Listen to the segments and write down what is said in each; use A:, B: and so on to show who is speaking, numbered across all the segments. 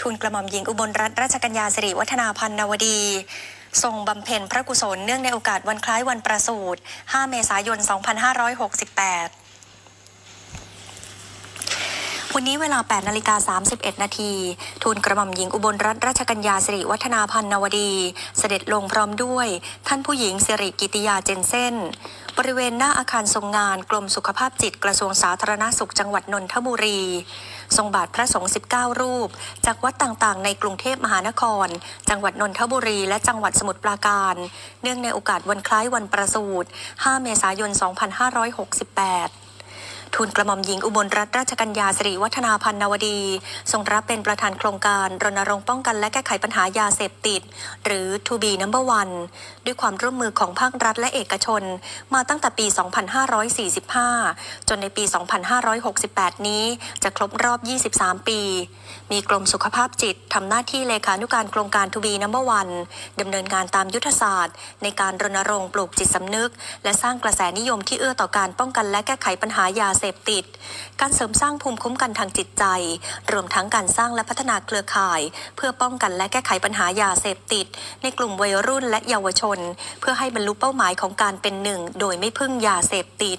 A: ทูลกระหม่อมหญิงอุบลรัตนราชกัญญาสิริวัฒนาพันนวดี ทรงบำเพ็ญพระกุศลเนื่องในโอกาสวันคล้ายวันประสูติ 5 เมษายน 2568วันนี้เวลา 8 นาฬิกา 31 นาที ทูลกระหม่อมหญิงอุบลรัตนราชกัญญาสิริวัฒนาพันนวดี เสด็จลงพร้อมด้วย ท่านผู้หญิงสิริกิติยาเจนเซน บริเวณหน้าอาคารทรงงานกรมสุขภาพจิตกระทรวงสาธารณสุขจังหวัดนนทบุรี ทรงบาทพระสงฆ์ 19 รูป จากวัดต่างๆ ในกรุงเทพมหานคร จังหวัดนนทบุรี และจังหวัดสมุทรปราการ เนื่องในโอกาสวันคล้ายวันประสูติ 5 เมษายน 2568 ทูลกระหม่อมหญิงอุบลรัตนราชกัญญาสิริวัฒนาพันนวดี ทรงรับเป็นประธานโครงการรณรงค์ป้องกันและแก้ไขปัญหายาเสพติด หรือ To be number one ด้วยความร่วมมือของภาครัฐและเอกชน มาตั้งแต่ปี 2545 จนในปี 2568 นี้จะครบรอบ 23 ปี มีกรมสุขภาพจิตทำหน้าที่เลขานุการโครงการ To be number one ดำเนินงานตามยุทธศาสตร์ ในการรณรงค์ปลูกจิตสำนึก และสร้างกระแสนิยมที่เอื้อต่อการป้องกันและแก้ไขปัญหายาเสสพติด การเสริมสร้างภูมิคุ้มกันทางจิตใจ รวมทั้งการสร้างและพัฒนาเครือข่าย เพื่อป้องกันและแก้ไขปัญหายาเสพติด ในกลุ่มวัยรุ่นและเยาวชน เพื่อให้บรรลุเป้าหมายของการเป็นหนึ่ง โดยไม่พึ่งยาเสพติด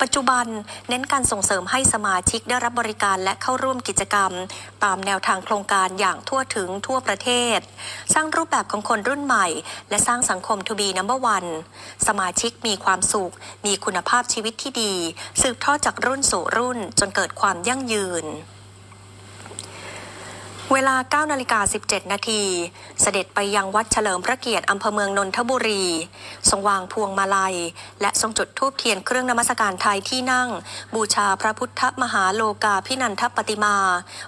A: ปัจจุบันเน้นการส่งเสริมให้สมาชิกได้รับบริการและเข้าร่วมกิจกรรม ตามแนวทางโครงการอย่างทั่วถึงทั่วประเทศ สร้างรูปแบบของคนรุ่นใหม่ และสร้างสังคมทูบีนัมเบอร์วันสมาชิกมีความสุข มีคุณภาพชีวิตที่ดี สืบทอดจากรุ่นสู่รุ่นจนเกิดความยั่งยืน เวลา 9 นาฬิกา 17 นาที เสด็จไปยังวัดเฉลิมพระเกียรติอำเภอเมืองนนทบุรี ทรงวางพวงมาลัย และทรงจุดธูปเทียนเครื่องนมัสการไทยที่นั่ง บูชาพระพุทธมหาโลกาพินันทปฏิมา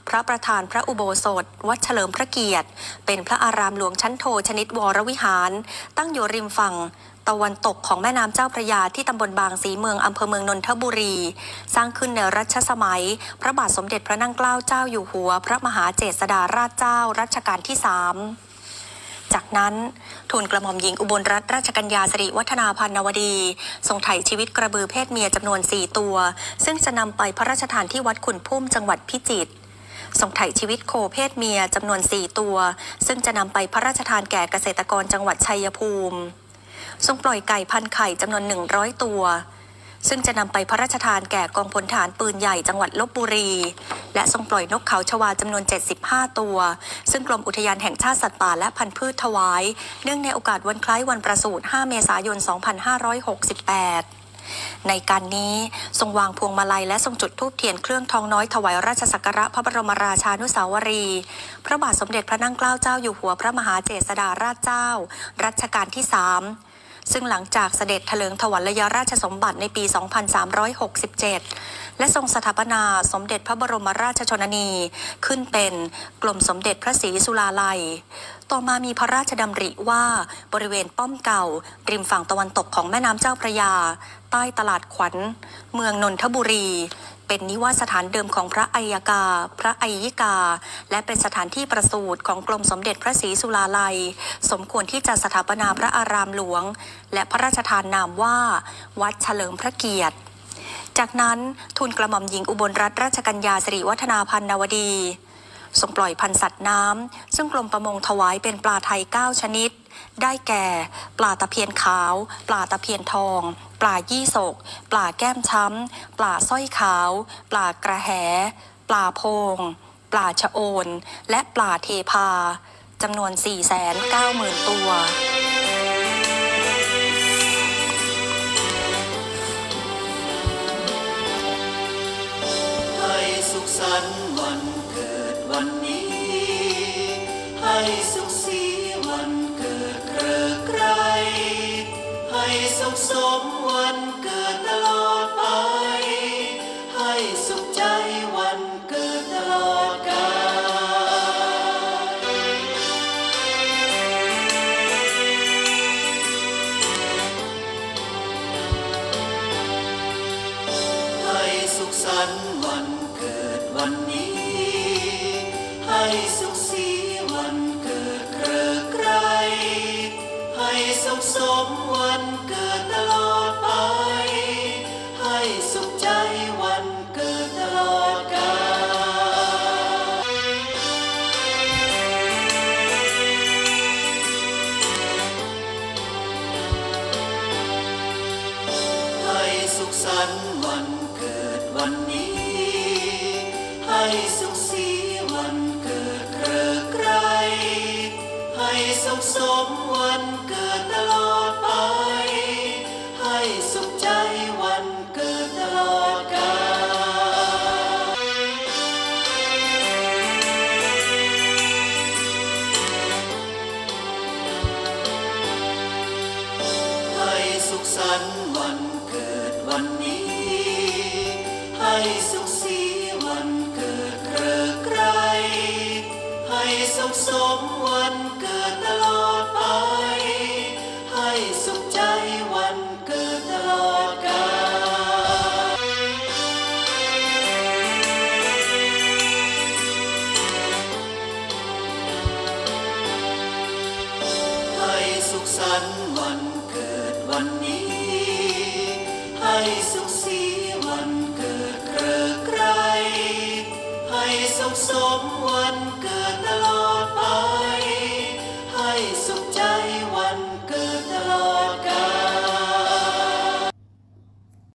A: พระประธานพระอุโบสถ วัดเฉลิมพระเกียรติ เป็นพระอารามหลวงชั้นโทชนิดวรวิหาร ตั้งอยู่ริมฝั่ง ตะวันตกของแม่น้ำเจ้าพระยาที่ตำบลบางสีเมืองอำเภอเมืองนนทบุรี สร้างขึ้นในรัชสมัย พระบาทสมเด็จพระนั่งเกล้าเจ้าอยู่หัว พระมหาเจษฎาราชเจ้ารัชกาลที่สามจากนั้นทูลกระหม่อมหญิงอุบลรัตนราชกัญญาสิริวัฒนาพันนวดี ทรงไถ่ชีวิตกระบือเพศเมียจำนวน 4 ตัว ซึ่งจะนำไปพระราชทานที่วัดขุนพุ่มจังหวัดพิจิตรส่งไถ่ชีวิตโคเพศเมียจำนวน 4 ตัว ซึ่งจะนำไปพระราชทานแก่เกษตรกรจังหวัดชัยภูมิ ทรงปล่อยไก่พันไข่จำนวน 100 ตัว ซึ่งจะนำไปพระราชทานแก่กองพลฐานปืนใหญ่จังหวัดลบบุรี และทรงปล่อยนกเขาชวาจำนวน 75 ตัว ซึ่งกรมอุทยานแห่งชาติสัตว์ป่าและพันธุ์พืชถวาย เนื่องในโอกาสวันคล้ายวันประสูติ 5 เมษายน 2568ในการนี้ทรงวางพวงมาลัยและทรงจุดธูปเทียนเครื่องทองน้อยถวายราชสักการะพระบรมราชานุสาวรี พระบาทสมเด็จพระนั่งเกล้าเจ้าอยู่หัวพระมหาเจษฎาราชเจ้า รัชกาลที่สาม ซึ่งหลังจากเสด็จเถลิงถวัลยราชสมบัติในปี 2367 และทรงสถาปนาสมเด็จพระบรมราชชนนี ขึ้นเป็นกรมสมเด็จพระศรีสุลาลัย ต่อมามีพระราชดำริว่าบริเวณป้อมเก่า ริมฝั่งตะวันตกของแม่น้ำเจ้าพระยา ใต้ตลาดขวัญ เมืองนนทบุรี เป็นนิวาสสถานเดิมของพระอัยกา พระอัยยิกา และเป็นสถานที่ประสูติของกรมสมเด็จพระศรีสุลาลัย สมควรที่จะสถาปนาพระอารามหลวง และพระราชทานนามว่า วัดเฉลิมพระเกียรติ จากนั้นทูลกระหม่อมหญิงอุบลรัตนราชกัญญาสิริวัฒนาพันนวดีทรงปล่อยพันธุ์สัตว์น้ำ ซึ่งกรมประมงถวายเป็นปลาไทย 9 ชนิด ได้แก่ ปลาตะเพียนขาว ปลาตะเพียนทอง ปลายี่สก ปลาแก้มช้ำ ปลาสร้อยขาว ปลากระแห ปลาโพง ปลาชะโอน และปลาเทพาจำนวน 490,000 ตัว
B: ขสันต์วันเกิดวันนี้ ให้สุขสีวันเกิดเกริกไกรให้สุขสมวันเกิดตลอดไป ให้สุขใจวันเกิดตลอดกาลให้สุขสัน สุขสีวันเกิดกลืไรให้สุขสมวันเกิดตลอดไป ให้สุขใจวันเกิดตลอดกาลให้สุขสันต์วันเกิดวันนี้ ให้สุข สุขสมวันเกิดตลอดไป ให้สุขใจวันเกิดตลอดกาลให้สุขสันต์วันเกิดวันนี้ ให้สุข สุขสมวันเกิดตลอดไป ให้สุขใจวันเกิดตลอดกาลให้สุขสันต์วัน สมวันเกิดตลอดไป